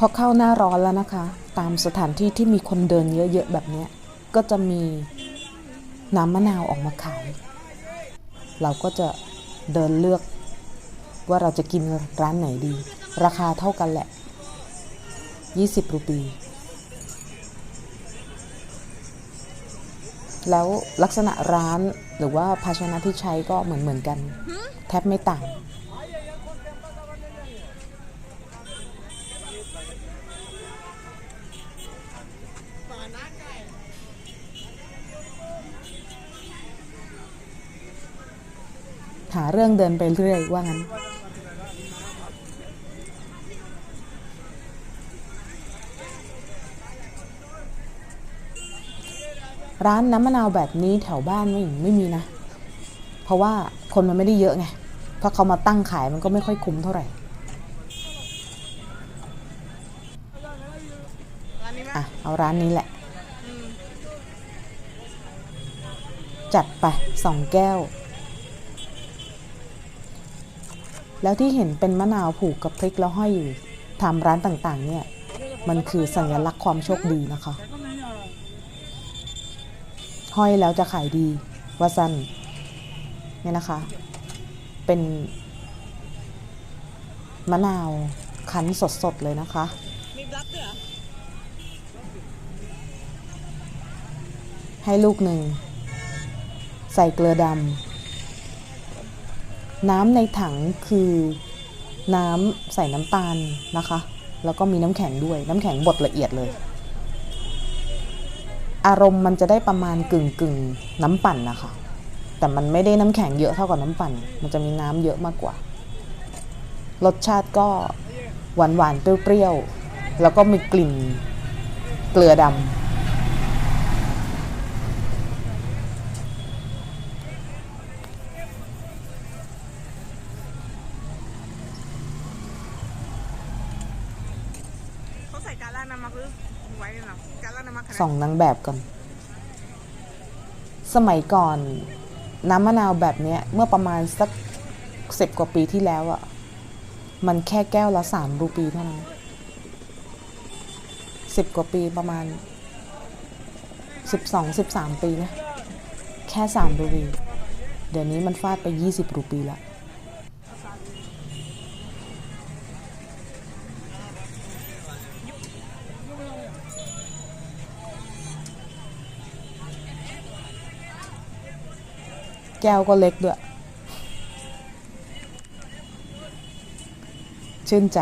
พอเข้าหน้าร้อนแล้วนะคะ ตามสถานที่ที่มีคนเดินเยอะๆแบบนี้ก็จะมีน้ำมะนาวออกมาขาย เราก็จะเดินเลือกว่าเราจะกินร้านไหนดี ราคาเท่ากันแหละ 20 รูปี แล้วลักษณะร้านหรือว่าภาชนะที่ใช้ก็เหมือนเหมือนๆกัน แทบไม่ต่าง หาเรื่องเดินไปเรื่อยว่างั้น ร้านน้ำมะนาวแบบนี้แถวบ้านไม่ไม่มีนะ เพราะว่าคนมันไม่ได้เยอะไงเพราะเขามาตั้งขายมันก็ไม่ค่อยคุ้มเท่าไหร่ร้านนี้ไหมอะเอาร้านนี้แหละ จัดไปสองแก้ว แล้วที่เห็นเป็นมะนาวผูกกับพริกแล้วห้อยอยู่ตามร้านต่างๆ เนี่ย มันคือสัญลักษณ์ความโชคดีนะคะ ห้อยแล้วจะขายดีว่าสันเนี่ยนะคะ เป็นมะนาวคั้นสดๆเลยนะคะ ให้ลูกหนึ่ง ใส่เกลือดำ น้ำในถังคือน้ำใส่น้ำตาลนะคะ แล้วก็มีน้ำแข็งด้วย น้ำแข็งบดละเอียดเลย อารมณ์มันจะได้ประมาณกึ่งกึ่งน้ำปั่นนะคะ แต่มันไม่ได้น้ำแข็งเยอะเท่ากับน้ำปั่น มันจะมีน้ำเยอะมากกว่า รสชาติก็หวานหวานๆเปรี้ยวๆ แล้วก็มีกลิ่นเกลือดำ เขาใส่การ่าน้ำมันหรือไว้เหรอการ่าน้ำมันขนาดส่องนางแบบก่อน สมัยก่อน น้ำมะนาวแบบเนี้ย เมื่อประมาณสักสิบกว่าปีที่แล้วอะมันแค่แก้วละสามรูปีเท่านั้นสิบกว่าปีประมาณสิบสองสิบสามปีนะ แค่สามรูปี เดี๋ยวนี้มันฟาดไปยี่สิบรูปีละ ก้วก็เล็กด้วย ชื่นใจ